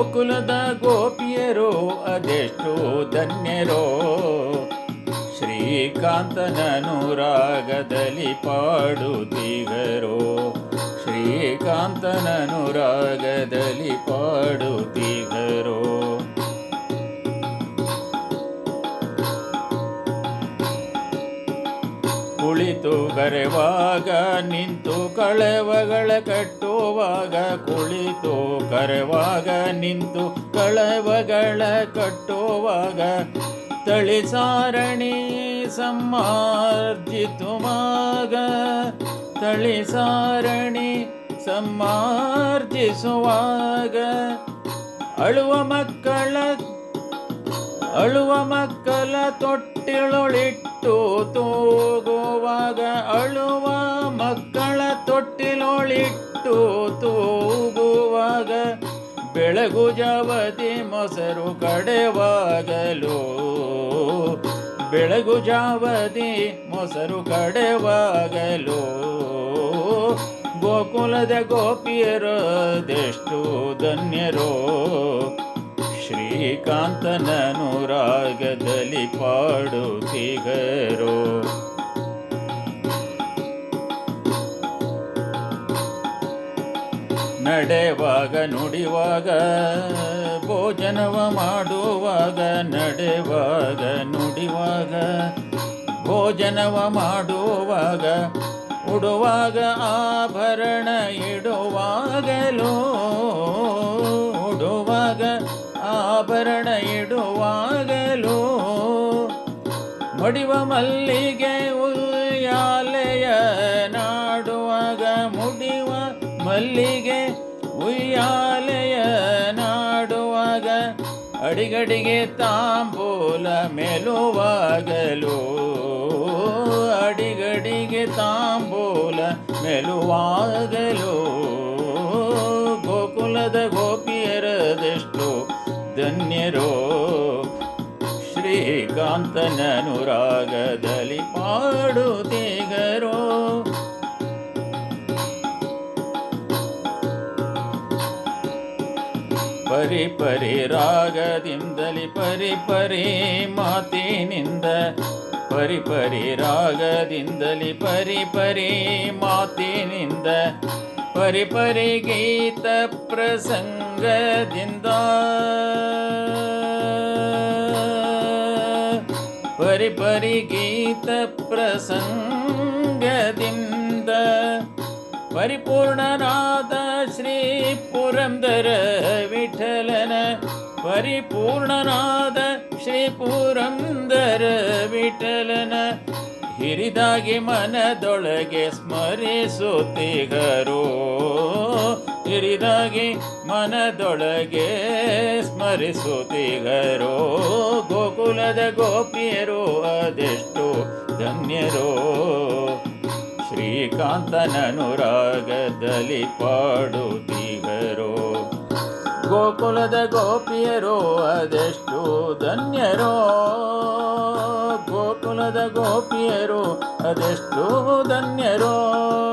ಗೋಕುಲದ ಗೋಪಿಯರು ಅದೆಷ್ಟು ಧನ್ಯರೋ. ಶ್ರೀಕಾಂತನನುರಾಗದಲ್ಲಿ ಶ್ರೀಕಾಂತನನು ಶ್ರೀಕಾಂತನನುರಾಗದಲ್ಲಿ ಪಾಡುತ್ತೀಗರೋ ಕುಳಿತು ಕರೆವಾಗ, ನಿಂತು ಕಳೆವಗಳ ಕಟ್ಟುವಾಗ, ಕುಳಿತು ಕರೆವಾಗ, ನಿಂತು ಕಳೆವಗಳ ಕಟ್ಟುವಾಗ, ತಳಿಸಾರಣಿ ಸಮ್ಮಾರ್ಜಿತುವಾಗ, ತಳಿಸಾರಣಿ ಸಮ್ಮಾರ್ಜಿಸುವಾಗ, ಅಳುವ ಮಕ್ಕಳ ಅಳುವ ಮಕ್ಕಳ ತೊಟ್ಟಿಲೊಳಿಟ್ಟು ತೂಗುವಾಗ ಅಳುವ ಮಕ್ಕಳ ತೊಟ್ಟಿಲೊಳಿಟ್ಟು ತೂಗುವಾಗ ಬೆಳಗು ಜಾವತಿ ಮೊಸರು ಕಡೆವಾಗಲು. ಬೆಳಗು ಜಾವತಿ ಮೊಸರು ಕಡೆವಾಗಲು. ಗೋಕುಲದ ಗೋಪಿಯರದೆಷ್ಟು ಧನ್ಯರೋ. ಶ್ರೀಕಾಂತನನುರಾಗದಲ್ಲಿ ಪಾಡುತ್ತಿಗರೋ ನಡೆವಾಗ ನುಡಿವಾಗ ಭೋಜನವ ಮಾಡುವಾಗ ನಡೆವಾಗ ನುಡಿವಾಗ ಭೋಜನವ ಮಾಡುವಾಗ ಉಡುವಾಗ ಆಭರಣ ಇಡುವಾಗಲೂ ಮಡಿವ ಮಲ್ಲಿಗೆ ಉಯ್ಯಾಲೆಯ ನಾಡುವಾಗ ಮುಡಿವ ಮಲ್ಲಿಗೆ ಉಯ್ಯಾಲೆಯ ನಾಡುವಾಗ ಅಡಿಗಡಿಗೆ ತಾಂಬೂಲ ಮೆಲುವಾಗಲು, ಅಡಿಗಡಿಗೆ ತಾಂಬೂಲ ಮೆಲುವಾಗಲು. ಗೋಕುಲದ ಗೋಪಿಯರದೆಷ್ಟು ಧನ್ಯರೋ ಶ್ರೀಕಾಂತನನುರಾಗದಲ್ಲಿ ಪಾಡುತ್ತೀಗರೋ ಪರಿ ಪರಿ ರಾಗದಿಂದಲಿ ಪರಿ ಪರಿ ಮಾತಿನಿಂದ ಪರಿ ಪರಿ ರಾಗದಿಂದಲಿ ಪರಿ ಪರಿ ಮಾತಿನಿಂದ ಪರಿ ಪರಿ ಗೀತ ಪ್ರಸಂಗದಿಂದ ಪರಿ ಪರಿ ಗೀತ ಪ್ರಸಂಗದಿಂದ ಪರಿಪೂರ್ಣನಾದ ಶ್ರೀ ಪುರಂದರ ವಿಠಲನ ಪರಿಪೂರ್ಣನಾದ ಶ್ರೀ ಪುರಂದರ ವಿಠಲನ ಹಿರಿದಾಗಿ ಮನದೊಳಗೆ ಸ್ಮರಿಸುತ್ತೀಗರೋ ಹಿರಿದಾಗಿ ಮನದೊಳಗೆ ಸ್ಮರಿಸುತ್ತಿಗರೋ ಗೋಕುಲದ ಗೋಪಿಯರು ಅದೆಷ್ಟು ಧನ್ಯರೋ. ಶ್ರೀಕಾಂತನನುರಾಗದಲ್ಲಿ ಪಾಡುತ್ತಿಗರೋ ಗೋಕುಲದ ಗೋಪಿಯರೋ ಅದೆಷ್ಟು ಧನ್ಯರೋ. ಗೋಕುಲದ ಗೋಪಿಯರು ಅದೆಷ್ಟು ಧನ್ಯರೋ.